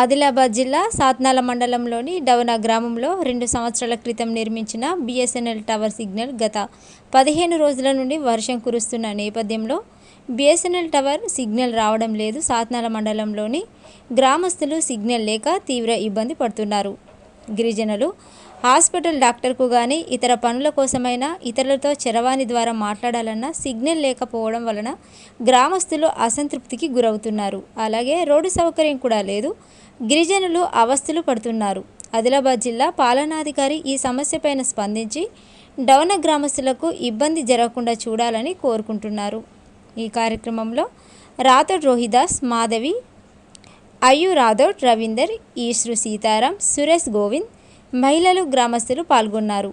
ఆదిలాబాద్ జిల్లా సాత్నాల మండలంలోని డవన గ్రామంలో రెండు సంవత్సరాల క్రితం నిర్మించిన బిఎస్ఎన్ఎల్ టవర్ సిగ్నల్ గత పదిహేను రోజుల నుండి వర్షం కురుస్తున్న నేపథ్యంలో బిఎస్ఎన్ఎల్ టవర్ సిగ్నల్ రావడం లేదు. సాత్నాల మండలంలోని గ్రామస్తులు సిగ్నల్ లేక తీవ్ర ఇబ్బంది పడుతున్నారు. గిరిజనులు హాస్పిటల్ డాక్టర్కు కానీ ఇతర పనుల కోసమైనా ఇతరులతో చరవాణి ద్వారా మాట్లాడాలన్నా సిగ్నల్ లేకపోవడం వలన గ్రామస్తులు అసంతృప్తికి గురవుతున్నారు. అలాగే రోడ్డు సౌకర్యం కూడా లేదు. గిరిజనులు అవస్థలు పడుతున్నారు. ఆదిలాబాద్ జిల్లా పాలనాధికారి ఈ సమస్యపైన స్పందించి డవన గ్రామస్తులకు ఇబ్బంది జరగకుండా చూడాలని కోరుకుంటున్నారు. ఈ కార్యక్రమంలో రాథోడ్ రోహిదాస్ మాధవి అయ్యు రాథోడ్ రవీందర్ ఈశ్రు సీతారాం సురేష్ గోవింద్ మహిళలు గ్రామస్తులు పాల్గొన్నారు.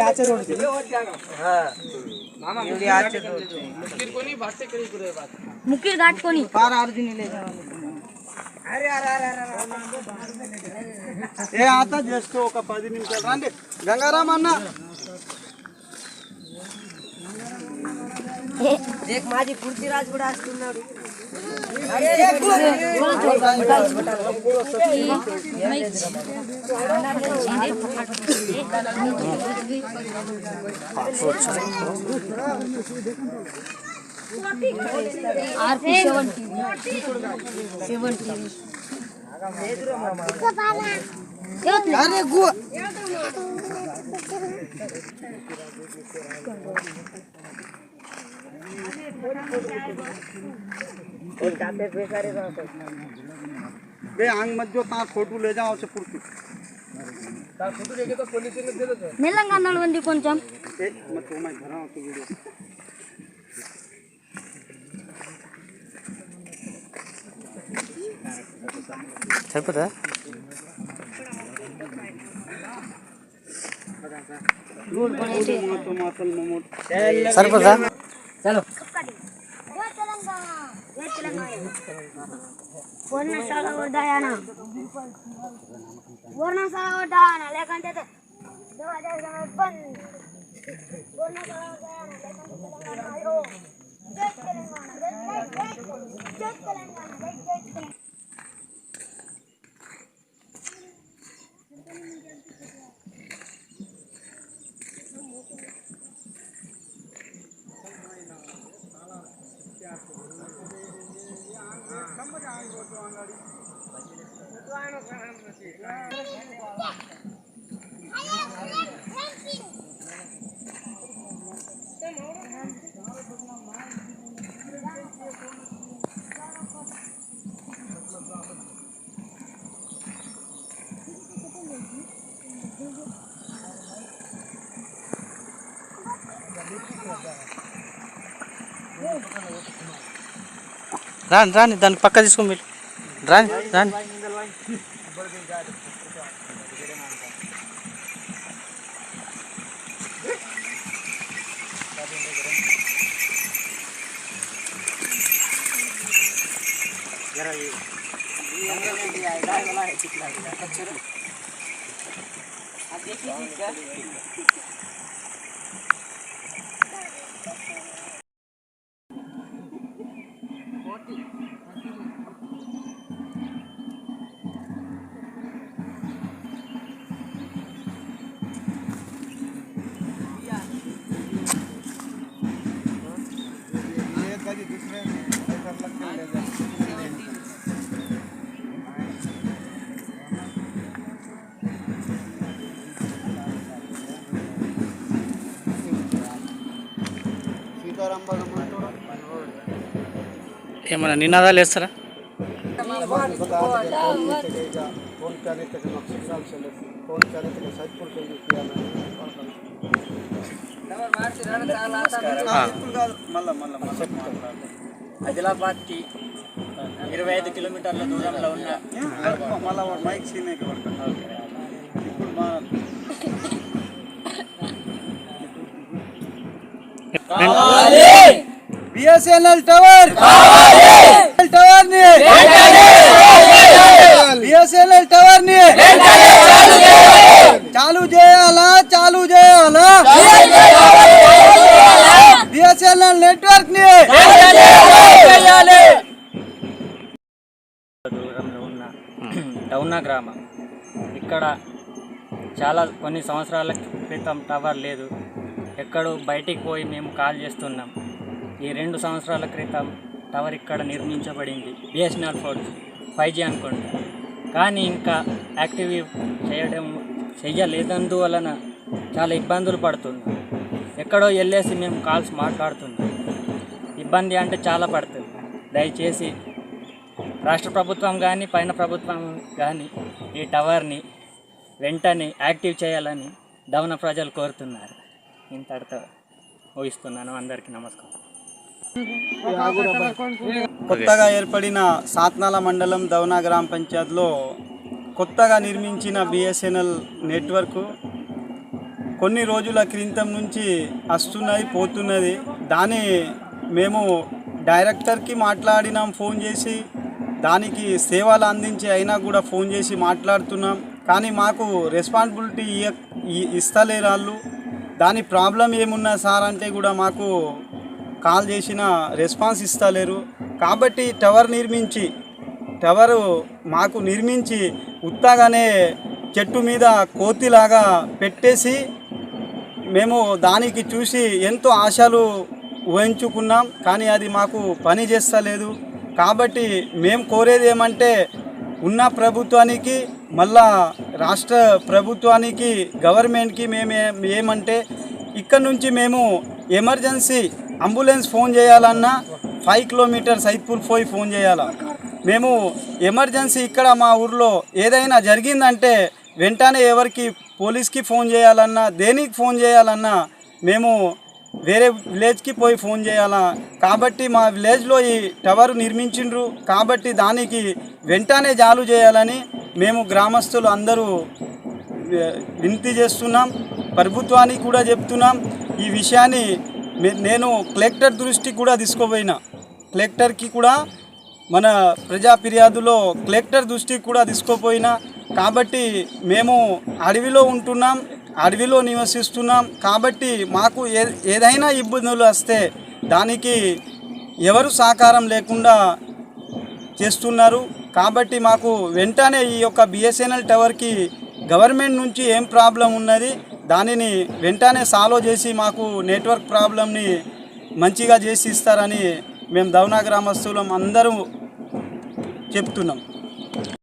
చేస్తున్నాను ముక్కిరు దాటుకొని ఏ ఆత జస్ట్ ఒక పది నిమిషాలు రండి గంగారాం అన్న మాజీ కుర్తిరాజు కూడా వస్తున్నాడు. ఆర్పి సెవెన్ సెవెన్ అరే గు બે આંગ મત જો ત્યાં ફોટો લઈ જાઓ છે પૂરતું మెల్లంగా నడవండి కొంచెం సరిపోతా సరిపోతా చలో warna salah udahana warna salah udahana lihat kan warna salah udahana வாங்கி போட்டு வாங்க రాని రాని దాన్ని పక్క తీసుకొని వెళ్ళి. రాని రాని. అది మళ్ళా మళ్ళా మళ్ళా ఆదిలాబాద్కి ఇరవై ఐదు కిలోమీటర్ల దూరంలో ఉన్న మళ్ళా మైక్ సీన్ ఇప్పుడు బిఎస్ఎన్ఎల్ టవర్. టవర్ని బిఎస్ఎన్ఎల్ టవర్ని చాలు చేయాలా. చాలు చేయాలా? బిఎస్ఎన్ఎల్ నెట్వర్క్ని ఉన్న డౌనా గ్రామం. ఇక్కడ చాలా కొన్ని సంవత్సరాల క్రితం టవర్ లేదు. ఎక్కడో బయటికి పోయి మేము కాల్ చేస్తున్నాం. ఈ రెండు సంవత్సరాల క్రితం టవర్ ఇక్కడ నిర్మించబడింది. బిఎస్ఎన్ఎల్ ఫోర్ ఫైవ్ జీ అనుకోండి. కానీ ఇంకా యాక్టివ్ చేయడం చెయ్యలేదందువలన చాలా ఇబ్బందులు పడుతున్నాం. ఎక్కడో వెళ్ళేసి మేము కాల్స్ మాట్లాడుతున్నాం. ఇబ్బంది అంటే చాలా పడుతుంది. దయచేసి రాష్ట్ర ప్రభుత్వం కానీ పైన ప్రభుత్వం కానీ ఈ టవర్ని వెంటనే యాక్టివ్ చేయాలని దవన ప్రజలు కోరుతున్నారు. ఇంతటితో ఊహిస్తున్నాను అందరికీ నమస్కారం. కొత్తగా ఏర్పడిన సాత్నాల మండలం దౌనా గ్రామ పంచాయత్లో కొత్తగా నిర్మించిన బిఎస్ఎన్ఎల్ నెట్వర్క్ కొన్ని రోజుల క్రితం నుంచి వస్తున్నది పోతున్నది. దాని మేము డైరెక్టర్కి మాట్లాడినాం ఫోన్ చేసి దానికి సేవలు అందించి అయినా కూడా ఫోన్ చేసి మాట్లాడుతున్నాం. కానీ మాకు రెస్పాన్సిబిలిటీ ఇయ్య ఇస్తలేరు వాళ్ళు. దాని ప్రాబ్లం ఏమున్నా సార్ అంటే కూడా మాకు కాల్ చేసిన రెస్పాన్స్ ఇస్తలేరు. కాబట్టి టవర్ నిర్మించి టవరు మాకు నిర్మించి ఉత్తగానే చెట్టు మీద కోతిలాగా పెట్టేసి మేము దానికి చూసి ఎంతో ఆశలు ఊహించుకున్నాం. కానీ అది మాకు పని చేస్తలేదు. కాబట్టి మేము కోరేది ఏమంటే ఉన్న ప్రభుత్వానికి మళ్ళా రాష్ట్ర ప్రభుత్వానికి గవర్నమెంట్కి మేము ఏమంటే ఇక్కడ నుంచి మేము ఎమర్జెన్సీ అంబులెన్స్ ఫోన్ చేయాలన్నా ఫైవ్ కిలోమీటర్స్ సైద్పూర్ పోయి ఫోన్ చేయాలా. మేము ఎమర్జెన్సీ ఇక్కడ మా ఊర్లో ఏదైనా జరిగిందంటే వెంటనే ఎవరికి పోలీస్కి ఫోన్ చేయాలన్నా దేనికి ఫోన్ చేయాలన్నా మేము వేరే విలేజ్కి పోయి ఫోన్ చేయాలా. కాబట్టి మా విలేజ్లో ఈ టవర్ నిర్మించిండ్రు. కాబట్టి దానికి వెంటనే జాలు చేయాలని మేము గ్రామస్తులు అందరూ వినతి చేస్తున్నాం ప్రభుత్వానికి కూడా చెప్తున్నాం. ఈ విషయాన్ని నేను కలెక్టర్ దృష్టికి కూడా తీసుకోపోయినా. కలెక్టర్కి కూడా మన ప్రజా ఫిర్యాదులో కలెక్టర్ దృష్టికి కూడా తీసుకోపోయినా. కాబట్టి మేము అడవిలో ఉంటున్నాం అడవిలో నివసిస్తున్నాం. కాబట్టి మాకు ఏ ఏదైనా ఇబ్బందులు వస్తే దానికి ఎవరు సహకారం లేకుండా చేస్తున్నారు. కాబట్టి మాకు వెంటనే ఈ యొక్క బిఎస్ఎన్ఎల్ టవర్కి గవర్నమెంట్ నుంచి ఏం ప్రాబ్లం ఉన్నది దానిని వెంటనే సాల్వ్ చేసి మాకు నెట్వర్క్ ప్రాబ్లమ్ని మంచిగా చేసి ఇస్తారని మేము దౌనా గ్రామస్తులం అందరూ చెప్తున్నాం.